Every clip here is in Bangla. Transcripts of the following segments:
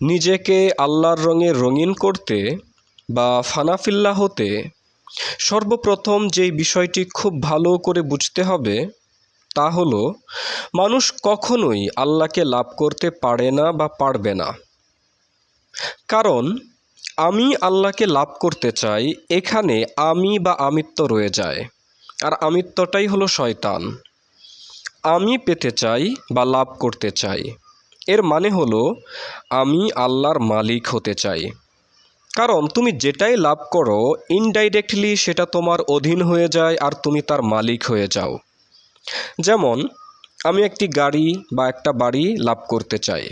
নিজেকে আল্লাহর রঙে রঙিন করতে বা ফানাফিল্লা হতে সর্বপ্রথম যেই বিষয়টি খুব ভালো করে বুঝতে হবে তা হলো, মানুষ কখনোই আল্লাহকে লাভ করতে পারে না বা পারবে না। কারণ, আমি আল্লাহকে লাভ করতে চাই, এখানে আমি বা আমিত্ব রয়ে যায়, আর আমিত্বটাই হলো শয়তান। আমি পেতে চাই বা লাভ করতে চাই। এর মানে হলো, আমি আল্লাহর মালিক হতে চাই। কারণ তুমি যেটাই লাভ করো ইনডাইরেক্টলি সেটা তোমার অধীন হয়ে যায় আর তুমি তার মালিক হয়ে যাও। যেমন, আমি একটি গাড়ি বা একটা বাড়ি লাভ করতে চাই।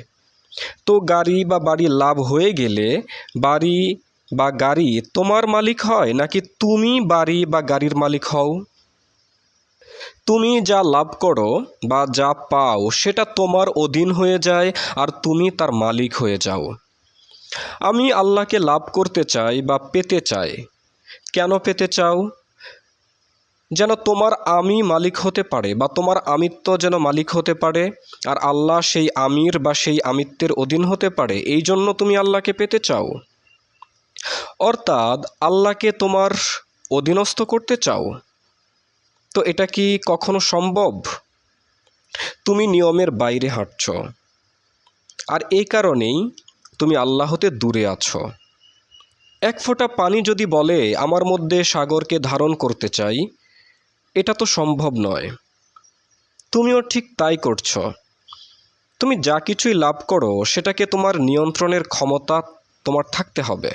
তো গাড়ি বা বাড়ি লাভ হয়ে গেলে বাড়ি বা গাড়ি তোমার মালিক হয় নাকি তুমি বাড়ি বা গাড়ির মালিক হও? তুমি যা লাভ করো বা যা পাও, সেটা তোমার অধীন হয়ে যায় আর তুমি তার মালিক হয়ে যাও। আমি আল্লাহকে লাভ করতে চাই বা পেতে চাই। কেন পেতে চাও? যেন তোমার আমি মালিক হতে পারে বা তোমার আমিত্ব যেন মালিক হতে পারে আর আল্লাহ সেই আমির বা সেই আমিত্বের অধীন হতে পারে, এই জন্য তুমি আল্লাহকে পেতে চাও। অর্থাৎ আল্লাহকে তোমার অধীনস্থ করতে চাও। তো এটা কি কখনো সম্ভব? তুমি নিয়মের বাইরে হাঁটছ। আর এই কারণেই তুমি আল্লাহ হতে দূরে আছো। এক ফোঁটা পানি যদি বলে, আমার মধ্যে সাগরকে ধারণ করতে চাই এটা তো সম্ভব নয়। তুমিও ঠিক তাই করছ। তুমি যা কিছুই লাভ করো, সেটাকে তোমার নিয়ন্ত্রণের ক্ষমতা তোমার থাকতে হবে।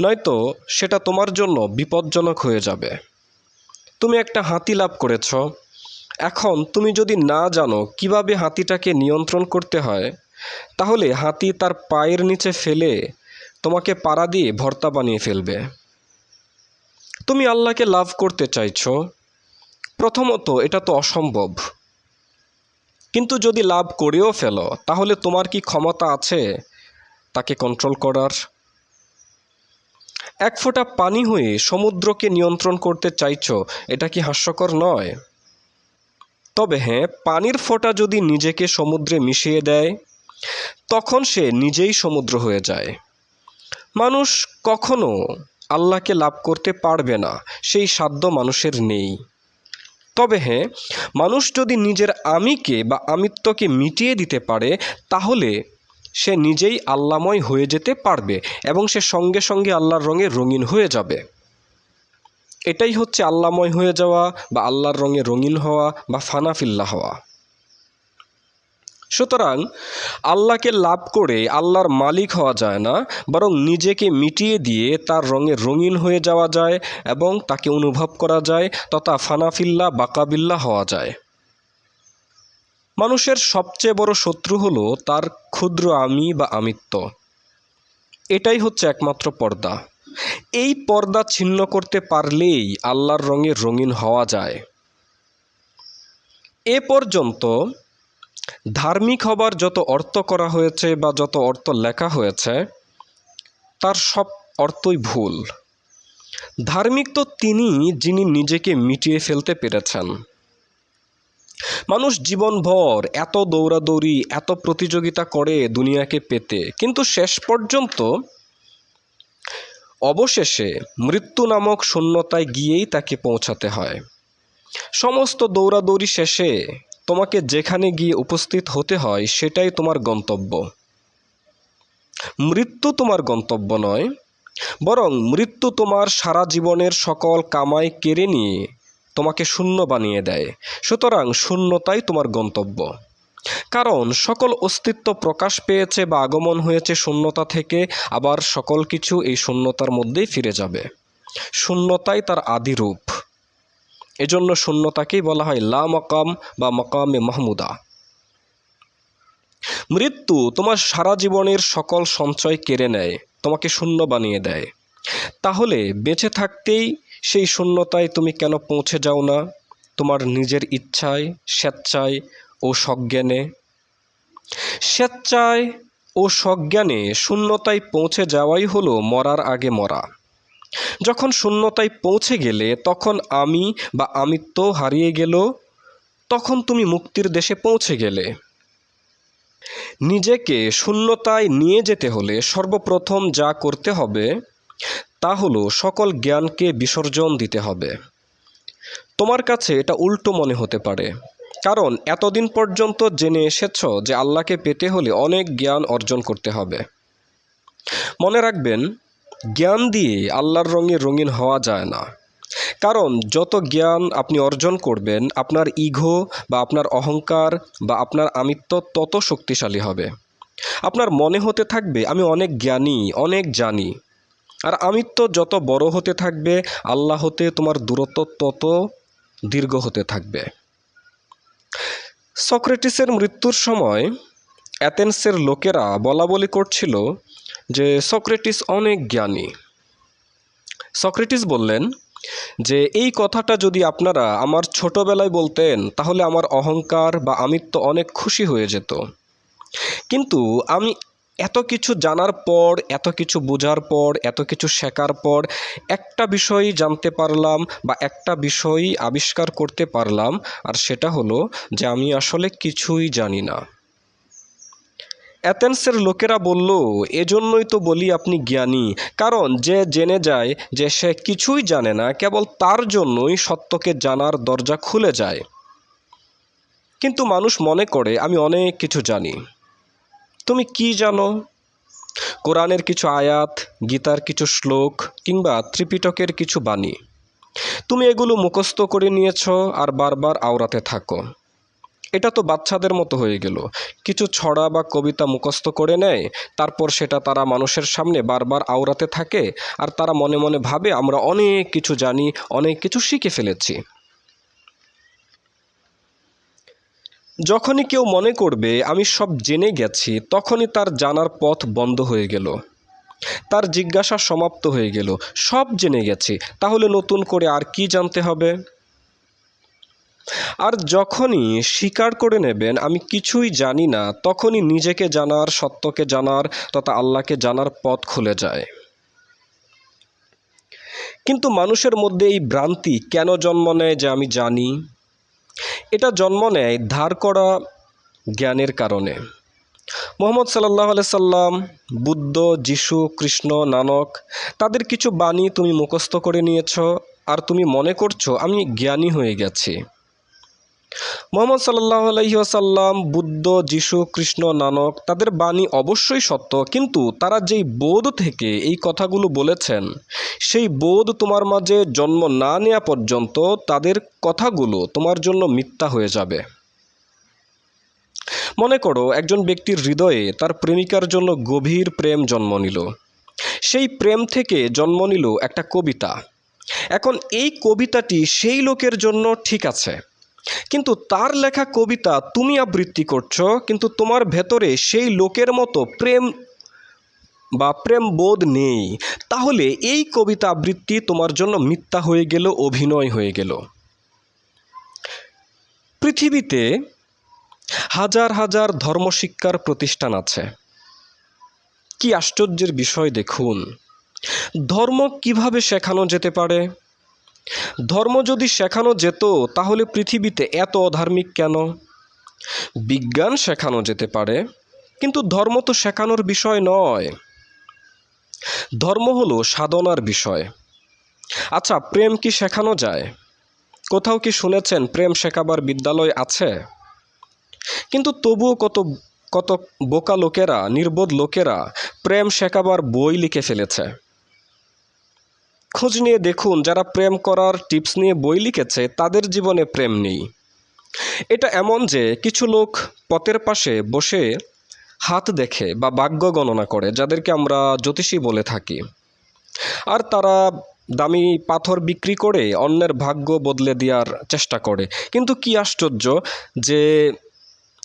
নয়তো সেটা তোমার জন্য বিপজ্জনক হয়ে যাবে। তুমি একটা হাতি লাভ করেছ। এখন তুমি যদি না জানো কীভাবে হাতিটাকে নিয়ন্ত্রণ করতে হয়, তাহলে হাতি তার পায়ের নিচে ফেলে তোমাকে পাড়া দিয়ে ভর্তা বানিয়ে ফেলবে। তুমি আল্লাহকে লাভ করতে চাইছ। প্রথমত এটা তো অসম্ভব। কিন্তু যদি লাভ করেও ফেলো, তাহলে তোমার কি ক্ষমতা আছে তাকে কন্ট্রোল করার? এক ফোঁটা পানি হয়ে সমুদ্রকে নিয়ন্ত্রণ করতে চাইছো, এটা কি হাস্যকর নয়? তবে হ্যাঁ পানির ফোঁটা যদি নিজেকে সমুদ্রে মিশিয়ে দেয়, তখন সে নিজেই সমুদ্র হয়ে যায়। মানুষ কখনো আল্লাহকে লাভ করতে পারবে না, সেই সাধ্য মানুষের নেই। তবে হ্যাঁ মানুষ যদি নিজের আমিকে বা আমিত্বকে মিটিয়ে দিতে পারে, তাহলে সে নিজেই আল্লাময় হয়ে যেতে পারবে এবং সে সঙ্গে সঙ্গে আল্লাহর রঙে রঙিন হয়ে যাবে। এটাই হচ্ছে আল্লাময় হয়ে যাওয়া বা আল্লাহর রঙে রঙিন হওয়া বা ফানাফিল্লা হওয়া। সুতরাং আল্লাহকে লাভ করে আল্লাহর মালিক হওয়া যায় না, বরং নিজেকে মিটিয়ে দিয়ে তার রঙে রঙিন হয়ে যাওয়া যায় এবং তাকে অনুভব করা যায় তথা ফানাফিল্লা বাকাবিল্লা হওয়া যায়। মানুষের সবচেয়ে বড় শত্রু হলো তার ক্ষুদ্র আমি বা আমিত্ব। এটাই হচ্ছে একমাত্র পর্দা। এই পর্দা ছিন্ন করতে পারলেই আল্লাহর রঙে রঙিন হওয়া যায়। এ পর্যন্ত ধার্মিক হবার যত অর্থ করা হয়েছে বা যত অর্থ লেখা হয়েছে, তার সব অর্থই ভুল। ধার্মিক তো তিনি যিনি নিজেকে মিটিয়ে ফেলতে পেরেছেন। মানুষ জীবনভর এত দৌড়াদৌড়ি, এত প্রতিযোগিতা করে দুনিয়াকে পেতে। কিন্তু শেষ পর্যন্ত অবশেষে মৃত্যু নামক শূন্যতায় গিয়েই তাকে পৌঁছাতে হয়। সমস্ত দৌড়াদৌড়ি শেষে তোমাকে যেখানে গিয়ে উপস্থিত হতে হয়, সেটাই তোমার গন্তব্য। মৃত্যু তোমার গন্তব্য নয়, বরং মৃত্যু তোমার সারা জীবনের সকল কামাই কেড়ে নিয়ে তোমাকে শূন্য বানিয়ে দেয়। সুতরাং শূন্যতাই তোমার গন্তব্য। কারণ সকল অস্তিত্ব প্রকাশ পেয়েছে বা আগমন হয়েছে শূন্যতা থেকে, আবার সকল কিছু এই শূন্যতার মধ্যেই ফিরে যাবে। শূন্যতাই তার আদি রূপ। এজন্য শূন্যতাকেই বলা হয় লা মকাম বা মকামে মাহমুদা। মৃত্যু তোমার সারা জীবনের সকল সঞ্চয় কেড়ে নেয়, তোমাকে শূন্য বানিয়ে দেয়। তাহলে বেঁচে থাকতেই সেই শূন্যতায় তুমি কেন পৌঁছে যাও না? তোমার নিজের ইচ্ছায়, স্বেচ্ছায় ও সজ্ঞানে স্বেচ্ছায় ও সজ্ঞানে শূন্যতায় পৌঁছে যাওয়াই হলো মরার আগে মরা। যখন শূন্যতায় পৌঁছে গেলে তখন আমি বা আমিত্ব হারিয়ে গেল, তখন তুমি মুক্তির দেশে পৌঁছে গেলে। নিজেকে শূন্যতায় নিয়ে যেতে হলে সর্বপ্রথম যা করতে হবে তা হলো সকল জ্ঞানকে বিসর্জন দিতে হবে। তোমার কাছে এটা উল্টো মনে হতে পারে, কারণ এতদিন পর্যন্ত জেনে এসেছ যে আল্লাহকে পেতে হলে অনেক জ্ঞান অর্জন করতে হবে। মনে রাখবেন, জ্ঞান দিয়ে আল্লাহর রঙে রঙিন হওয়া যায় না, কারণ যত জ্ঞান আপনি অর্জন করবেন, আপনার ইঘো বা আপনার অহংকার বা আপনার আমিত্ব তত শক্তিশালী হবে। আপনার মনে হতে থাকবে, আমি অনেক জ্ঞানী, অনেক জানি আর আমিত্ব যত বড় হতে থাকবে, আল্লাহ হতে তোমার দূরত্ব তত দীর্ঘ হতে থাকবে। সক্রেটিসের মৃত্যুর সময় অ্যাথেন্সের লোকেরা বলা বলি করছিল যে সক্রেটিস অনেক জ্ঞানী। সক্রেটিস বললেন যে, এই কথাটা যদি আপনারা আমার ছোটবেলায় বলতেন, তাহলে আমার অহংকার বা আমিত্ব অনেক খুশি হয়ে যেত। কিন্তু আমি এত কিছু জানার পর, এত কিছু বোঝার পর, এত কিছু শেখার পর, একটা বিষয় জানতে পারলাম বা একটা বিষয় আবিষ্কার করতে পারলাম, আর সেটা হলো যে আমি আসলে কিছুই জানি না। অ্যাথেন্সের লোকেরা বলল, এজন্যই তো বলি আপনি জ্ঞানী। কারণ যে জেনে যায় যে সে কিছুই জানে না, কেবল তার জন্যই সত্যকে জানার দরজা খুলে যায়। কিন্তু মানুষ মনে করে, আমি অনেক কিছু জানি। তুমি কি জানো? কোরআনের কিছু আয়াত, গীতার কিছু শ্লোক কিংবা ত্রিপিটকের কিছু বাণী। তুমি এগুলো মুখস্থ করে নিয়েছ আর বারবার আওড়াতে থাকো। এটা তো বাচ্চাদের মতো হয়ে গেল। কিছু ছড়া বা কবিতা মুখস্থ করে নেয়, তারপর সেটা তারা মানুষের সামনে বারবার আওড়াতে থাকে, আর তারা মনে মনে ভাবে, আমরা অনেক কিছু জানি, অনেক কিছু শিখে ফেলেছি। যখনই কেউ মনে করবে আমি সব জেনে গেছি, তখনই তার জানার পথ বন্ধ হয়ে গেল। তার জিজ্ঞাসা সমাপ্ত হয়ে গেল, সব জেনে গেছি, তাহলে নতুন করে আর কি জানতে হবে? আর যখনই স্বীকার করে নেবেন, আমি কিছুই জানি না, তখনই নিজেকে জানার, সত্যকে জানার, তথা আল্লাহকে জানার পথ খুলে যায়। কিন্তু মানুষের মধ্যে এই ভ্রান্তি কেন জন্ম নেয় যে আমি জানি? এটা জন্ম নেয় ধার করা জ্ঞানের কারণে। মোহাম্মদ সাল্লাহ সাল্লাম, বুদ্ধ, যিশু, কৃষ্ণ, নানক, তাদের কিছু বাণী তুমি মুখস্থ করে নিয়েছ আর তুমি মনে করছ আমি জ্ঞানী হয়ে গেছি। মোহাম্মদ সাল্লাহ আলহিহাসাল্লাম বুদ্ধ, যিশু, কৃষ্ণ, নানক, তাদের বাণী অবশ্যই সত্য, কিন্তু তারা যেই বোধ থেকে এই কথাগুলো বলেছেন, সেই বোধ তোমার মাঝে জন্ম না নেওয়া পর্যন্ত তাদের কথাগুলো তোমার জন্য মিথ্যা হয়ে যাবে। মনে করো, একজন ব্যক্তির হৃদয়ে তার প্রেমিকার জন্য গভীর প্রেম জন্ম নিল। সেই প্রেম থেকে জন্ম নিল একটা কবিতা। এখন এই কবিতাটি সেই লোকের জন্য ঠিক আছে। কিন্তু তার লেখা কবিতা তুমি আবৃত্তি করছ, কিন্তু তোমার ভেতরে সেই লোকের মতো প্রেম বা প্রেম বোধ নেই। তাহলে এই কবিতা আবৃত্তি তোমার জন্য মিথ্যা হয়ে গেল, অভিনয় হয়ে গেল। পৃথিবীতে হাজার হাজার ধর্মশিক্ষার প্রতিষ্ঠান আছে। কি আশ্চর্যের বিষয় দেখুন। ধর্ম কীভাবে শেখানো যেতে পারে? ধর্ম যদি শেখানো যেত, তাহলে পৃথিবীতে এত অধার্মিক কেন? বিজ্ঞান শেখানো যেতে পারে, কিন্তু ধর্ম তো শেখানোর বিষয় নয়। ধর্ম হলো সাধনার বিষয়। আচ্ছা প্রেম কি শেখানো যায়? কোথাও কি শুনেছেন প্রেম শেখাবার বিদ্যালয় আছে? কিন্তু তবুও কত কত বোকা লোকেরা, নির্বোধ লোকেরা প্রেম শেখাবার বই লিখে ফেলেছে। খোঁজ নিয়ে দেখুন, যারা প্রেম করার টিপস নিয়ে বই লিখেছে, তাদের জীবনে প্রেম নেই। এটা এমন যে, কিছু লোক পথের পাশে বসে হাত দেখে বা ভাগ্য গণনা করে, যাদেরকে আমরা জ্যোতিষী বলে থাকি। আর তারা দামি পাথর বিক্রি করে অন্যের ভাগ্য বদলে দেওয়ার চেষ্টা করে। কিন্তু কি আশ্চর্য যে,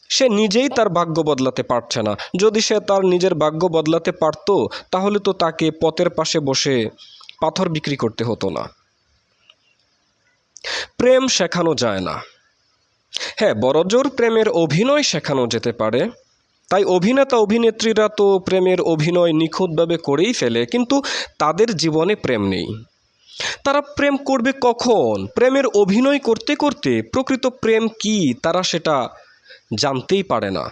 সে নিজেই তার ভাগ্য বদলাতে পারছে না। যদি সে তার নিজের ভাগ্য বদলাতে পারত, তাহলে তো তাকে পথের পাশে বসে পাথর বিক্রি করতে হতো না। প্রেম শেখানো যায় না। হ্যাঁ বড়জোর প্রেমের অভিনয় শেখানো যেতে পারে। তাই অভিনেতা, অভিনেত্রীরা তো প্রেমের অভিনয় নিখুঁতভাবে করেই ফেলে, কিন্তু তাদের জীবনে প্রেম নেই। তারা প্রেম করবে কখন? প্রেমের অভিনয় করতে করতে প্রকৃত প্রেম কি? তারা সেটা জানতেই পারে না।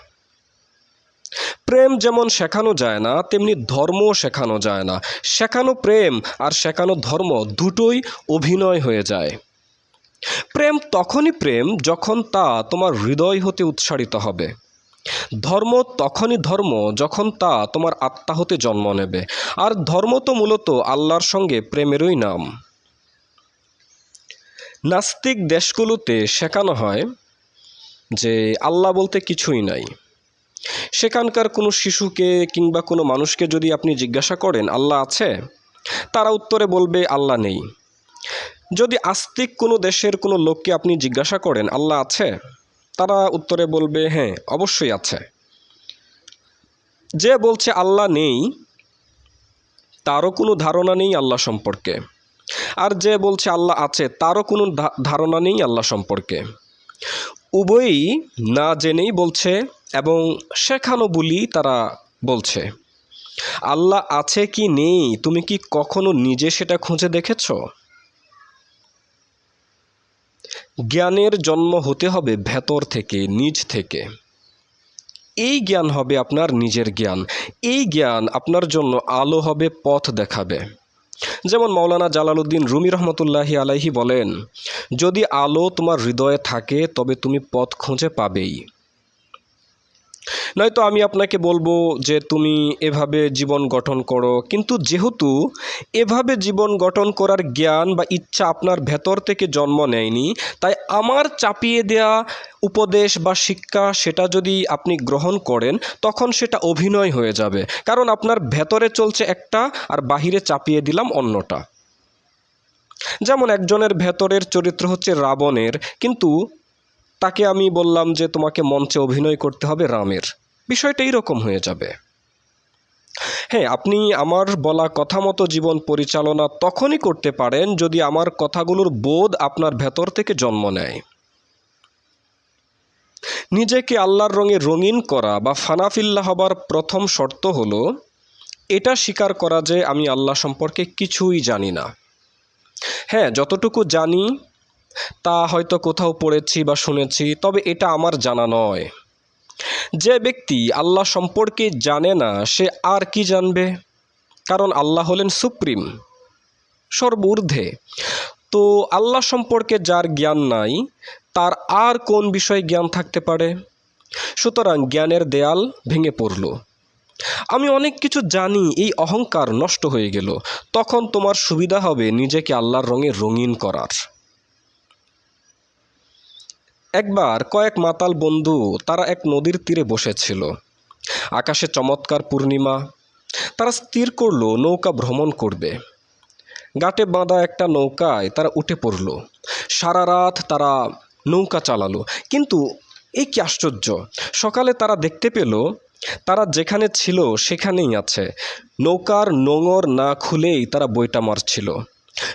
প্রেম যেমন শেখানো যায় না, তেমনি ধর্মও শেখানো যায় না। শেখানো প্রেম আর শেখানো ধর্ম দুটোই অভিনয় হয়ে যায়। প্রেম তখনই প্রেম যখন তা তোমার হৃদয় হতে উৎসারিত হবে। ধর্ম তখনই ধর্ম যখন তা তোমার আত্মা হতে জন্ম নেবে। আর ধর্ম তো মূলত আল্লাহর সঙ্গে প্রেমেরই নাম। নাস্তিক দেশগুলোতে শেখানো হয় যে আল্লাহ বলতে কিছুই নাই। সেখানকার কোনো শিশুকে কিংবা কোনো মানুষকে যদি আপনি জিজ্ঞাসা করেন, আল্লাহ আছে? তারা উত্তরে বলবে, আল্লাহ নেই। যদি আস্তিক কোনো দেশের কোনো লোককে আপনি জিজ্ঞাসা করেন, আল্লাহ আছে? তারা উত্তরে বলবে হ্যাঁ অবশ্যই আছে। যে বলছে, আল্লাহ নেই, তারও কোনো ধারণা নেই আল্লাহ সম্পর্কে। আর যে বলছে, আল্লাহ আছে, তারও কোনো ধারণা নেই আল্লাহ সম্পর্কে। উভয়ই না জেনেই বলছে এবং শেখানো বলি তারা বলছে। আল্লাহ আছে কি নেই? তুমি কি কখনো নিজে সেটা খুঁজে দেখেছ? জ্ঞানের জন্ম হতে হবে ভেতর থেকে, নিজ থেকে। এই জ্ঞান হবে আপনার নিজের জ্ঞান। এই জ্ঞান আপনার জন্য আলো হবে, পথ দেখাবে। যেমন মৌলানা জালালউদ্দিন রুমি রহমতুল্লাহি আলাইহি বলেন, যদি আলো তোমার হৃদয়ে থাকে, তবে তুমি পথ খুঁজে পাবেই। নয়তো আমি আপনাকে বলব যে তুমি এভাবে জীবন গঠন করো, কিন্তু যেহেতু এভাবে জীবন গঠন করার জ্ঞান বা ইচ্ছা আপনার ভেতর থেকে জন্ম নেয়নি, তাই আমার চাপিয়ে দেয়া উপদেশ বা শিক্ষা সেটা যদি আপনি গ্রহণ করেন, তখন সেটা অভিনয় হয়ে যাবে। কারণ আপনার ভেতরে চলছে একটা আর বাহিরে চাপিয়ে দিলাম অন্যটা। যেমন একজনের ভেতরের চরিত্র হচ্ছে রাবণের, কিন্তু তাকে আমি বললাম যে তোমাকে মঞ্চে অভিনয় করতে হবে রামের। বিষয়টা এইরকম হয়ে যাবে। হ্যাঁ আপনি আমার বলা কথা মতো জীবন পরিচালনা তখনই করতে পারেন যদি আমার কথাগুলোর বোধ আপনার ভেতর থেকে জন্ম নেয়। নিজেকে আল্লাহর রঙে রঙিন করা বা ফানাফিল্লা হবার প্রথম শর্ত হলো, এটা স্বীকার করা যে আমি আল্লাহ সম্পর্কে কিছুই জানি না। হ্যাঁ যতটুকু জানি, তা হয়তো কোথাও পড়েছি বা শুনেছি, তবে এটা আমার জানা নয়। যে ব্যক্তি আল্লাহ সম্পর্কে জানে না, সে আর কি জানবে? কারণ আল্লাহ হলেন সুপ্রিম, সর্বঊর্ধ্বে। তো আল্লাহ সম্পর্কে যার জ্ঞান নাই, তার আর কোন বিষয়ে জ্ঞান থাকতে পারে? সুতরাং জ্ঞানের দেয়াল ভেঙে পড়ল। আমি অনেক কিছু জানি, এই অহংকার নষ্ট হয়ে গেল। তখন তোমার সুবিধা হবে নিজেকে আল্লাহর রঙে রঙিন করার। একবার কয়েক মাতাল বন্ধু তারা এক নদীর তীরে বসেছিল। আকাশে চমৎকার পূর্ণিমা। তারা স্থির করল, নৌকা ভ্রমণ করবে। গাটে বাঁধা একটা নৌকায় তারা উঠে পড়ল। সারা রাত তারা নৌকা চালালো। কিন্তু এই কি আশ্চর্য? সকালে তারা দেখতে পেল, তারা যেখানে ছিল সেখানেই আছে। নৌকার নোঙর না খুলেই তারা বইটা মারছিল।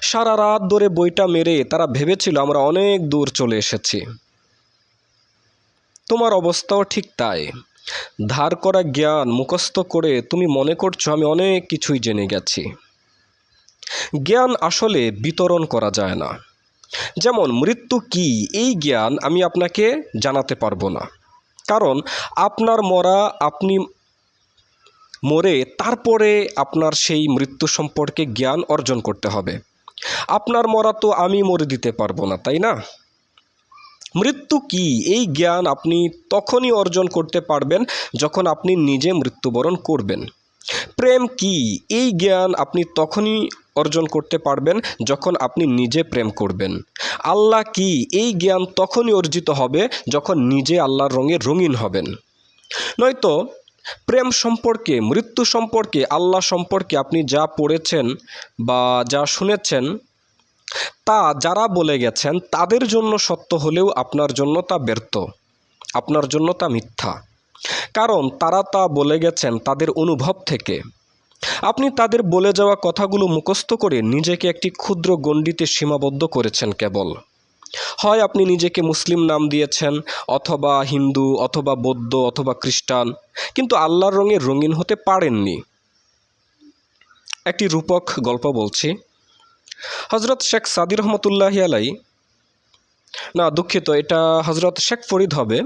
সারা রাত ধরে বইটা মেরে তারা ভেবেছিল, আমরা অনেক দূর চলে এসেছি। তোমার অবস্থাও ঠিক তাই। ধার করা জ্ঞান মুখস্থ করে তুমি মনে করছ আমি অনেক কিছুই জেনে গেছি। জ্ঞান আসলে বিতরণ করা যায় না। যেমন, মৃত্যু কি? এই জ্ঞান আমি আপনাকে জানাতে পারব না। কারণ, আপনার মরা, আপনি মরে, তারপরে আপনার সেই মৃত্যু সম্পর্কে জ্ঞান অর্জন করতে হবে। আপনার মরা তো আমি মরে দিতে পারব না, তাই না? মৃত্যু কি? এই জ্ঞান আপনি তখনই অর্জন করতে পারবেন যখন আপনি নিজে মৃত্যুবরণ করবেন। প্রেম কি? এই জ্ঞান আপনি তখনই অর্জন করতে পারবেন যখন আপনি নিজে প্রেম করবেন। আল্লাহ কি? এই জ্ঞান তখনই অর্জিত হবে যখন নিজে আল্লাহর রঙে রঙিন হবেন। নয়তো প্রেম সম্পর্কে, মৃত্যু সম্পর্কে, আল্লাহ সম্পর্কে আপনি যা পড়েছেন বা যা শুনেছেন তা যারা বলে গেছেন, তাদের জন্য সত্য হলেও আপনার জন্য তা ব্যর্থ। আপনার জন্য তা মিথ্যা। কারণ তারা তা বলে গেছেন তাদের অনুভব থেকে। আপনি তাদের বলে যাওয়া কথাগুলো মুখস্থ করে নিজেকে একটি ক্ষুদ্র গণ্ডিতে সীমাবদ্ধ করেছেন কেবল। হয় আপনি নিজেকে মুসলিম নাম দিয়েছেন, অথবা হিন্দু, অথবা বৌদ্ধ, অথবা খ্রিস্টান, কিন্তু আল্লাহর রঙে রঙিন হতে পারেননি। একটি রূপক গল্প বলছি। হজরত শেখ সাদি রহমতুল্লাহ আলাই না দুঃখিত এটা হজরত শেখ ফরিদ হবে।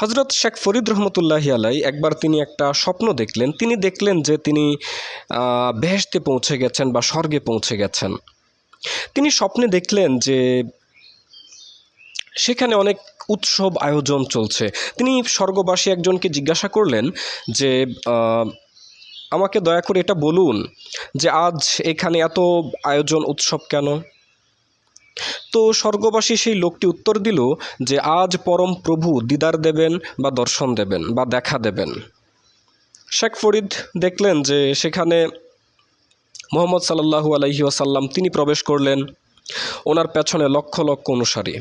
হজরত শেখ ফরিদ রহমতুল্লাহি আলাই একবার তিনি একটা স্বপ্ন দেখলেন। তিনি দেখলেন যে তিনি আহ, বেহেশতে পৌঁছে গেছেন বা স্বর্গে পৌঁছে গেছেন। তিনি স্বপ্নে দেখলেন যে সেখানে অনেক উৎসব আয়োজন চলছে। তিনি স্বর্গবাসী একজনকে জিজ্ঞাসা করলেন যে আমাকে দয়া করে এটা বলুন যে আজ এখানে এত আয়োজন, উৎসব কেন? তো স্বর্গবাসী সেই লোকটি উত্তর দিল যে আজ পরম প্রভু দিদার দেবেন বা দর্শন দেবেন বা দেখা দেবেন। শেখ ফরিদ দেখলেন যে সেখানে মোহাম্মদ সাল্লাহু আলহি আসাল্লাম তিনি প্রবেশ করলেন। ওনার পেছনে লক্ষ লক্ষ অনুসারী।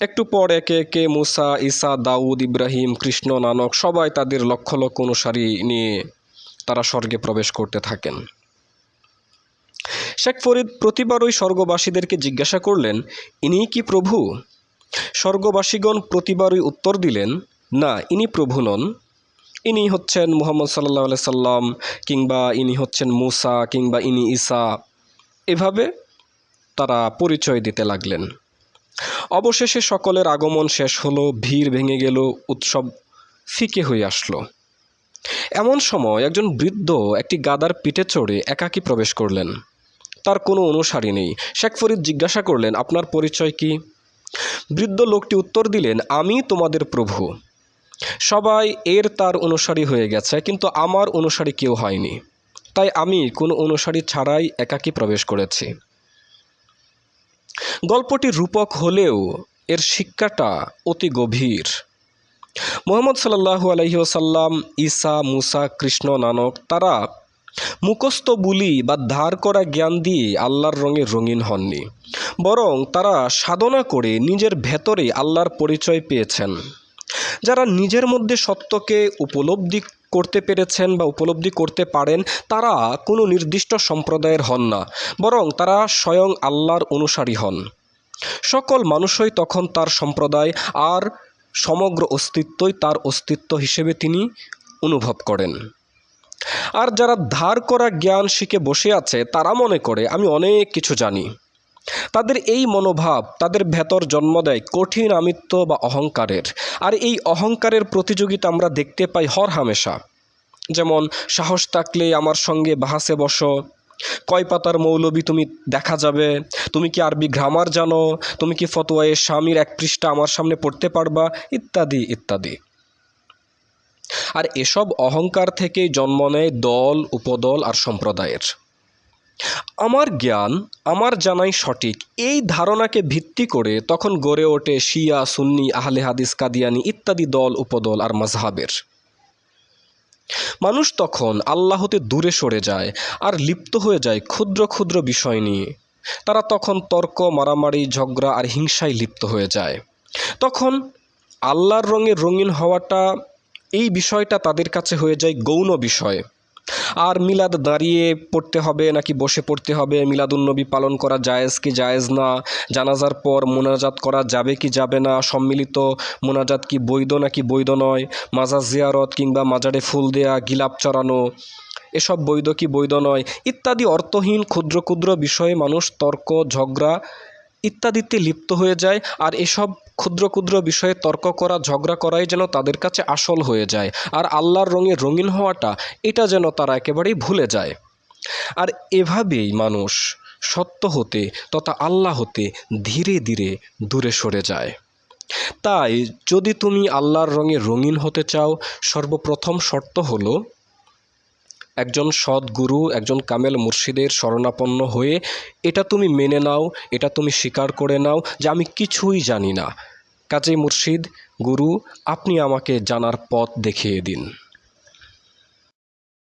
একটু পর একে একে মুসা, ঈসা, দাউদ, ইব্রাহিম, কৃষ্ণ, নানক সবাই তাদের লক্ষ লক্ষ অনুসারী নিয়ে তারা স্বর্গে প্রবেশ করতে থাকেন। শেখ ফরিদ প্রতিবার ওই স্বর্গবাসীদেরকে জিজ্ঞাসা করলেন, ইনি কি প্রভু? স্বর্গবাসীগণ প্রতিবারই উত্তর দিলেন, না, ইনি প্রভু নন। ইনি হচ্ছেন মুহাম্মদ সাল্লাহ সাল্লাম কিংবা ইনি হচ্ছেন মুসা কিংবা ইনি ঈসা। এভাবে তারা পরিচয় দিতে লাগলেন। অবশেষে সকলের আগমন শেষ হলো, ভিড় ভেঙে গেল, উৎসব ফিকে হয়ে আসলো। এমন সময় একজন বৃদ্ধ একটি গাদার পিঠে চড়ে একাকী প্রবেশ করলেন। তার কোনো অনুসারী নেই। শেখ ফরিদ জিজ্ঞাসা করলেন, আপনার পরিচয় কি? বৃদ্ধ লোকটি উত্তর দিলেন, আমি তোমাদের প্রভু। সবাই এর তার অনুসারী হয়ে গেছে, কিন্তু আমার অনুসারী কেউ হয়নি। তাই আমি কোনো অনুসারী ছাড়াই একাকী প্রবেশ করেছি। গল্পটি রূপক হলেও এর শিক্ষাটা অতি গভীর। মোহাম্মদ সাল্লাহু আলহি ওসাল্লাম ঈসা, মুসা, কৃষ্ণ, নানক, তারা মুখস্থ বুলি বা ধার করা জ্ঞান দিয়ে আল্লাহর রঙে রঙিন হননি, বরং তারা সাধনা করে নিজের ভেতরে আল্লাহর পরিচয় পেয়েছেন, যারা নিজের মধ্যে সত্যকে উপলব্ধি করতে পেরেছেন বা উপলব্ধি করতে পারেন, তারা কোনো নির্দিষ্ট সম্প্রদায়ের হন না, বরং তারা স্বয়ং আল্লাহর অনুসারী হন। সকল মানুষই তখন তার সম্প্রদায় আর সমগ্র অস্তিত্বই তার অস্তিত্ব হিসেবে তিনি অনুভব করেন। আর যারা ধার করা জ্ঞান শিখে বসে আছে, তারা মনে করে, আমি অনেক কিছু জানি। তাদের এই মনোভাব তাদের ভেতর জন্ম দেয় কঠিন আমিত্ব বা অহংকারের। আর এই অহংকারের প্রতিযোগিতা আমরা দেখতে পাই হর হামেশা। যেমন, সাহস থাকলে আমার সঙ্গে বাহাসে বসো। কয় পাতার মৌলবি তুমি দেখা যাবে। তুমি কি আরবি গ্রামার জানো? তুমি কি ফতোয়ায়ে স্বামীর এক পৃষ্ঠা আমার সামনে পড়তে পারবা? ইত্যাদি ইত্যাদি। আর এসব অহংকার থেকেই জন্ম নেয় দল, উপদল আর সম্প্রদায়ের। আমার জ্ঞান, আমার জানাই সঠিক, এই ধারণাকে ভিত্তি করে তখন গড়ে ওঠে শিয়া, সুন্নি, আহলে হাদিস, কাদিয়ানি ইত্যাদি দল, উপদল আর মাজহাবের মানুষ তখন আল্লাহতে দূরে সরে যায় আর লিপ্ত হয়ে যায় ক্ষুদ্র ক্ষুদ্র বিষয় নিয়ে। তারা তখন তর্ক, মারামারি, ঝগড়া আর হিংসায় লিপ্ত হয়ে যায়। তখন আল্লাহর রঙে রঙিন হওয়াটা, এই বিষয়টা তাদের কাছে হয়ে যায় গৌণ বিষয়। আর মিলাদ দাঁড়িয়ে পড়তে হবে নাকি বসে পড়তে হবে? মিলাদুন্নবী পালন করা জায়েজ কি জায়েজ না? জানাজার পর মোনাজাত করা যাবে কি যাবে না? সম্মিলিত মোনাজাত কি বৈধ নাকি বৈধ নয়? মাজার জিয়ারত কিংবা মাজারে ফুল দেয়া, গিলাপ চড়ানো, এসব বৈধ কি বৈধ নয়? ইত্যাদি অর্থহীন, ক্ষুদ্র ক্ষুদ্র বিষয়ে মানুষ তর্ক, ঝগড়া ইত্যাদিতে লিপ্ত হয়ে যায়। আর এসব ক্ষুদ্র ক্ষুদ্র বিষয়ে তর্ক করা, ঝগড়া করাই যেন তাদের কাছে আসল হয়ে যায়। আর আল্লাহর রঙে রঙিন হওয়াটা, এটা যেন তারা একেবারেই ভুলে যায়। আর এভাবেই মানুষ সত্য হতে তথা আল্লাহ হতে ধীরে ধীরে দূরে সরে যায়। তাই যদি তুমি আল্লাহর রঙে রঙিন হতে চাও, সর্বপ্রথম শর্ত হলো একজন সৎ গুরু, একজন কামেল মুর্শিদের শরণাপন্ন হয়ে, এটা তুমি মেনে নাও, এটা তুমি স্বীকার করে নাও যে আমি কিছুই জানি না। কাজে মুর্শিদ, গুরু, আপনি আমাকে জানার পথ দেখিয়ে দিন।